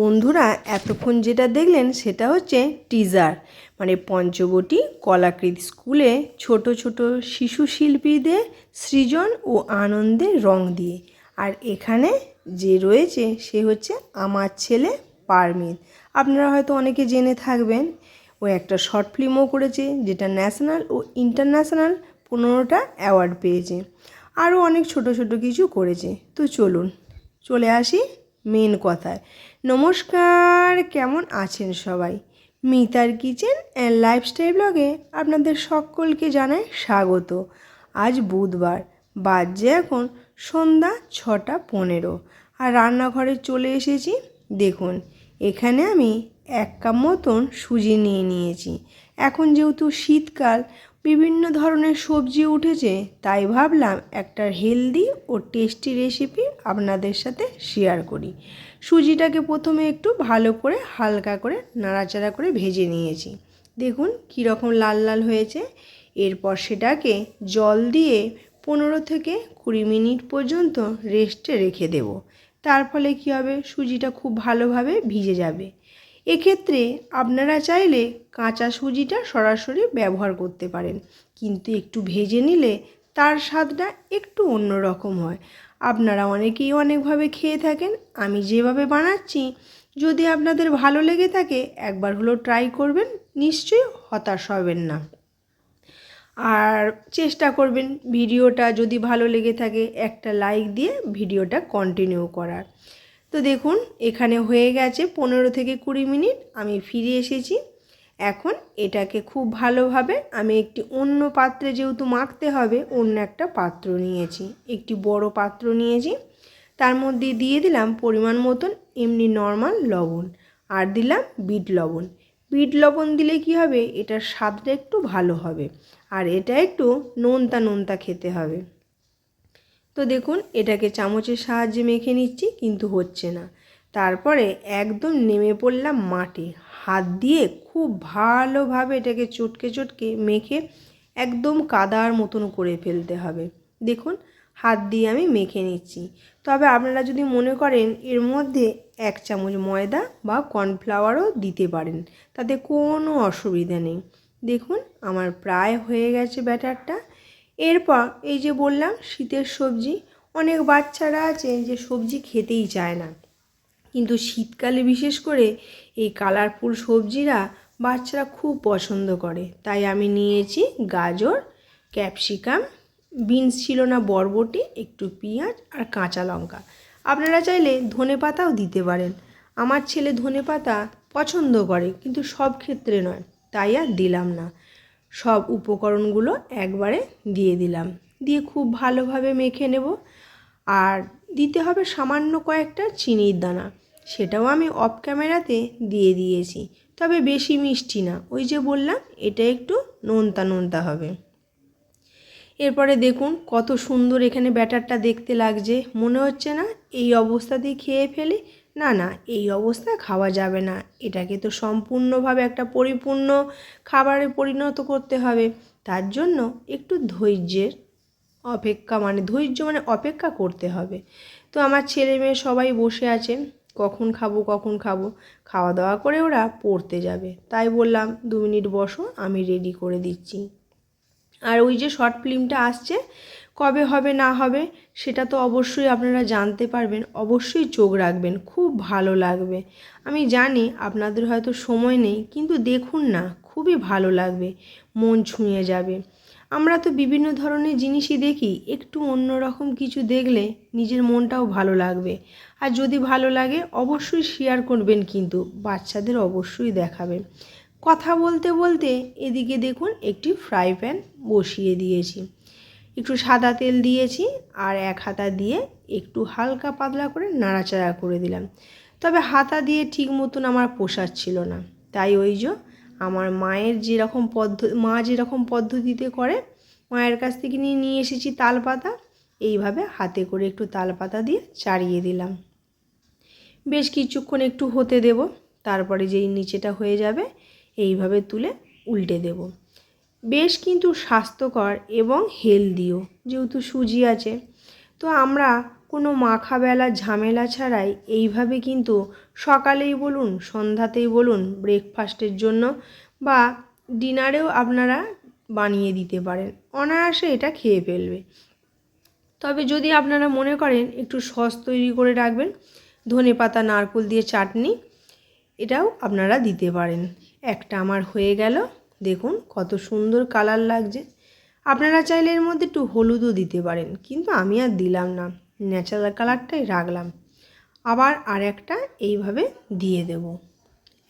বন্ধুরা, এতক্ষণ যেটা দেখলেন সেটা হচ্ছে টিজার মানে পঞ্চবটি কলাকৃতি স্কুলে ছোট ছোট শিশু শিল্পীদের সৃজন ও আনন্দের রং দিয়ে। আর এখানে যে রয়েছে সে হচ্ছে আমার ছেলে পারমিত আপনারা হয়তো অনেকে জেনে থাকবেন, ও একটা শর্ট ফিল্মও করেছে, যেটা ন্যাশনাল ও ইন্টারন্যাশনাল পনেরোটা অ্যাওয়ার্ড পেয়েছে। আরও অনেক ছোট ছোট কিছু করেছে। তো চলুন, চলে আসি মেন কথায়। নমস্কার, কেমন আছেন সবাই? মিতার কিচেন অ্যান্ড লাইফস্টাইল ব্লগে আপনাদের সকলকে জানাই স্বাগত। আজ বুধবার বাজে এখন সন্ধ্যা ছটা পনেরো আর রান্নাঘরে চলে এসেছি। দেখুন, এখানে আমি এক কাপ মতন সুজি নিয়ে নিয়েছি। এখন যেহেতু শীতকাল বিভিন্ন ধরনের সবজি উঠেছে, তাই ভাবলাম একটা হেলদি ও টেস্টি রেসিপি আপনাদের সাথে শেয়ার করি। সুজিটাকে প্রথমে একটু ভালো করে হালকা করে নাড়াচাড়া করে ভেজে নিয়েছি। দেখুন কীরকম লাল লাল হয়েছে। এরপর সেটাকে জল দিয়ে পনেরো থেকে কুড়ি মিনিট পর্যন্ত রেস্টে রেখে দেব। তার ফলে কী হবে? সুজিটা খুব ভালোভাবে ভিজে যাবে। এক্ষেত্রে আপনারা চাইলে কাঁচা সুজিটা সরাসরি ব্যবহার করতে পারেন, কিন্তু একটু ভেজে নিলে তার স্বাদটা একটু অন্য রকম হয়। আপনারা অনেকেই অনেকভাবে খেয়ে থাকেন, আমি যেভাবে বানাচ্ছি, যদি আপনাদের ভালো লেগে থাকে, একবার হলো ট্রাই করবেন, নিশ্চয়ই হতাশ হবেন না। আর চেষ্টা করবেন ভিডিওটা যদি ভালো লেগে থাকে, একটা লাইক দিয়ে ভিডিওটা কন্টিনিউ করার। তো দেখুন, এখানে হয়ে গেছে পনেরো থেকে কুড়ি মিনিট, আমি ফিরে এসেছি। এখন এটাকে খুব ভালোভাবে আমি একটি অন্য পাত্রে যেহেতু মাখতে হবে, অন্য একটা পাত্র নিয়েছি। একটি বড় পাত্র নিয়েছি। তার মধ্যে দিয়ে দিলাম পরিমাণ মতন এমনি নর্মাল লবণ আর দিলাম বিট লবণ। বিট লবণ দিলে কি হবে? এটার স্বাদটা একটু ভালো হবে আর এটা একটু নোনতা নোনতা খেতে হবে। তো দেখুন, এটাকে চামচের সাহায্যে মেখে নিচ্ছি, কিন্তু হচ্ছে না। তারপরে একদম নেমে পড়লাম মাটি। হাত দিয়ে খুব ভালোভাবে এটাকে চটকে চটকে মেখে একদম কাদার মতন করে ফেলতে হবে। দেখুন, হাত দিয়ে আমি মেখে নিচ্ছি। তবে আপনারা যদি মনে করেন, এর মধ্যে এক চামচ ময়দা বা কর্নফ্লাওয়ারও দিতে পারেন, তাতে কোনো অসুবিধা নেই। দেখুন, আমার প্রায় হয়ে গেছে ব্যাটারটা। এরপর এই যে বললাম, শীতের সবজি, অনেক বাচ্চারা আছে যে সবজি খেতেই চায় না। কিন্তু শীতকালে বিশেষ করে এই কালারফুল সবজিরা বাচ্চারা খুব পছন্দ করে। তাই আমি নিয়েছি গাজর, ক্যাপসিকাম, বিনস ছিল না বরবটি, একটু পেঁয়াজ আর কাঁচা লঙ্কা। আপনারা চাইলে ধনে পাতাও দিতে পারেন। আমার ছেলে ধনে পাতা পছন্দ করে, কিন্তু সব ক্ষেত্রে নয়, তাই আর দিলাম না। সব উপকরণগুলো একবারে দিয়ে দিলাম। দিয়ে খুব ভালোভাবে মেখে নেব। আর দিতে হবে সামান্য কয়েকটা চিনির দানা। সেটাও আমি অফ ক্যামেরাতে দিয়ে দিয়েছি। তবে বেশি মিষ্টি না। ওই যে বললাম, এটা একটু নোনতা নোনতা হবে। এরপরে দেখুন, কত সুন্দর এখানে ব্যাটারটা দেখতে লাগছে। মনে হচ্ছে না এই অবস্থাতেই খেয়ে ফেলি। না না, এই অবস্থায় খাওয়া যাবে না। এটাকে তো সম্পূর্ণভাবে একটা পরিপূর্ণ খাবারে পরিণত করতে হবে। তার জন্য একটু ধৈর্যের অপেক্ষা মানে ধৈর্য মানে অপেক্ষা করতে হবে। তো আমার ছেলে মেয়ে সবাই বসে আছে, কখন খাব কখন খাব। খাওয়া দাওয়া করে ওরা পড়তে যাবে। তাই বললাম, দু মিনিট বসো, আমি রেডি করে দিচ্ছি। আর ওই যে শর্ট ফিল্মটা আসছে কবে হবে, না হবে, সেটা তো অবশ্যই আপনারা জানতে পারবেন। অবশ্যই চোখ রাখবেন, খুব ভালো লাগবে। আমি জানি আপনাদের হয়তো সময় নেই, কিন্তু দেখুন না, খুবই ভালো লাগবে, মন ছুঁয়ে যাবে। আমরা তো বিভিন্ন ধরনের জিনিসই দেখি, একটু অন্যরকম কিছু দেখলে নিজের মনটাও ভালো লাগবে। আর যদি ভালো লাগে, অবশ্যই শেয়ার করবেন কিন্তু, বাচ্চাদের অবশ্যই দেখাবেন। কথা বলতে বলতে এদিকে দেখুন, একটি ফ্রাই প্যান বসিয়ে দিয়েছি। একটু সাদা তেল দিয়েছি আর এক হাতা দিয়ে একটু হালকা পাতলা করে নাড়াচাড়া করে দিলাম। তবে হাতা দিয়ে ঠিক মতন আমার পোষাচ্ছিল না। তাই ওই যে আমার মায়ের যেরকম পদ্ধতি মা যেরকম পদ্ধতিতে করে, মায়ের কাছ থেকে নিয়ে নিয়ে এসেছি তাল পাতা এইভাবে হাতে করে একটু তাল পাতা দিয়ে চাড়িয়ে দিলাম। বেশ কিছুক্ষণ একটু হতে দেব, তারপরে যেই নিচেটা হয়ে যাবে, এইভাবে তুলে উল্টে দেব। বেশ কিন্তু স্বাস্থ্যকর এবং হেলদিও, যেহেতু সুজি আছে। তো আমরা কোনো মাখাবেলা ঝামেলা ছাড়াই এইভাবে কিন্তু সকালেই বলুন, সন্ধ্যাতেই বলুন ব্রেকফাস্টের জন্য বা ডিনারেও আপনারা বানিয়ে দিতে পারেন। অনায়াসে এটা খেয়ে ফেলবে। তবে যদি আপনারা মনে করেন একটু সস তৈরি করে রাখবেন, ধনে পাতা, নারকোল দিয়ে চাটনি, এটাও আপনারা দিতে পারেন। একটা আমার হয়ে গেল। দেখুন কত সুন্দর কালার লাগছে। আপনারা চাইলে এর মধ্যে একটু হলুদও দিতে পারেন, কিন্তু আমি আর দিলাম না। ন্যাচারাল কালারটাই রাখলাম। আবার আর একটা এইভাবে দিয়ে দেব।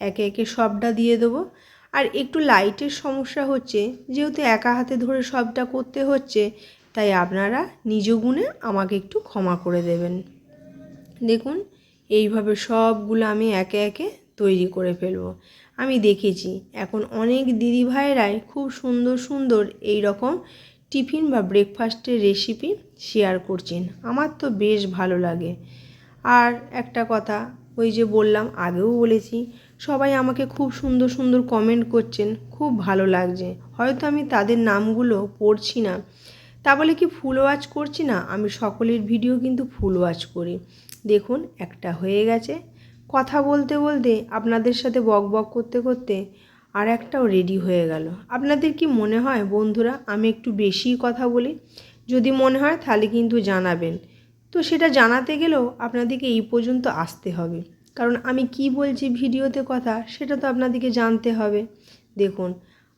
একে একে সবটা দিয়ে দেবো। আর একটু লাইটের সমস্যা হচ্ছে, যেহেতু একা হাতে ধরে সবটা করতে হচ্ছে, তাই আপনারা নিজ গুণে আমাকে একটু ক্ষমা করে দেবেন। দেখুন, এইভাবে সবগুলো আমি একে একে তৈরি করে ফেলব। আমি দেখেছি। এখন অনেক দিদি ভাইয়েরাই খুব সুন্দর সুন্দর এই রকম টিফিন বা ব্রেকফাস্টের রেসিপি শেয়ার করছেন। আমার তো বেশ ভালো লাগে। আর একটা কথা, ওই যে বললাম, আগেও বলেছি, সবাই আমাকে খুব সুন্দর সুন্দর কমেন্ট করছেন, খুব ভালো লাগছে। হয়তো আমি তাদের নামগুলো পড়ছি না। তা বলে কি ফুল ওয়াচ করছি না? আমি সকলের ভিডিও কিন্তু ফুল ওয়াচ করি। দেখুন, একটা হয়ে গেছে। কথা বলতে বলতে, আপনাদের সাথে বক বক করতে করতে আর একটাও রেডি হয়ে গেল। আপনাদের কি মনে হয় বন্ধুরা, আমি একটু বেশিই কথা বলি? যদি মনে হয় তাহলে কিন্তু জানাবেন। তো সেটা জানাতে গেলেও আপনাদেরকে এই পর্যন্ত আসতে হবে। কারণ আমি কি বলছি ভিডিওতে কথা, সেটা তো আপনাদেরকে জানতে হবে। দেখুন,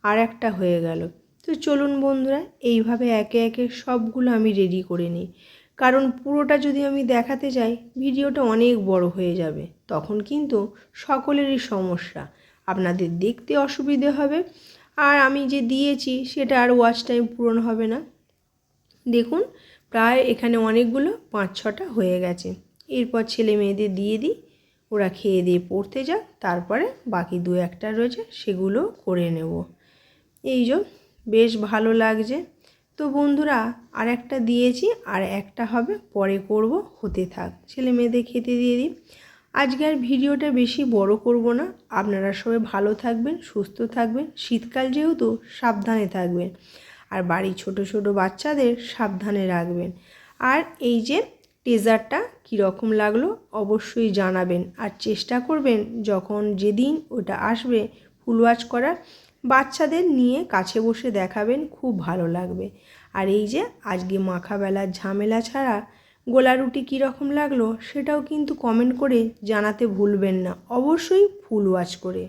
আর একটা হয়ে গেল। তো চলুন বন্ধুরা, এইভাবে একে একে সবগুলো আমি রেডি করে নিই। কারণ পুরোটা যদি আমি দেখাতে যাই, ভিডিওটা অনেক বড় হয়ে যাবে। তখন কিন্তু সকলেরই সমস্যা। আপনাদের দেখতে অসুবিধে হবে। আর আমি যে দিয়েছি, সেটা আর ওয়াচ টাইম পূরণ হবে না। দেখুন, প্রায় এখানে অনেকগুলো পাঁচ ছটা হয়ে গেছে। এরপর ছেলে মেয়েদের দিয়ে দিই। ওরা খেয়ে দিয়ে পড়তে যাক। তারপরে বাকি দু একটা রয়েছে, সেগুলো করে নেব। এই যে, বেশ ভালো লাগছে। তো বন্ধুরা আর একটা দিয়েছি, আর একটা হবে পরে করব, হতে থাক। ছেলে মেয়েদের খেতে দিয়ে দিই। আজকে আর ভিডিওটা বেশি বড় করব না। আপনারা সবাই ভালো থাকবেন, সুস্থ থাকবেন। শীতকাল যেহেতু, সাবধানে থাকবেন। আর বাড়ির ছোট ছোট বাচ্চাদের সাবধানে রাখবেন। আর এই যে টেজারটা কীরকম লাগল, অবশ্যই জানাবেন। আর চেষ্টা করবেন, যখন যেদিন ওটা আসবে, ফুল ওয়াচ করার বাচ্চাদের নিয়ে কাছে বসে দেখাবেন, খুব ভালো লাগবে। আর এই যে, আজকে মাখাবেলার ঝামেলা ছাড়া গোলা রুটি কীরকম লাগল, সেটাও কিন্তু কমেন্ট করে জানাতে ভুলবেন না। অবশ্যই ফুল ওয়াচ করে।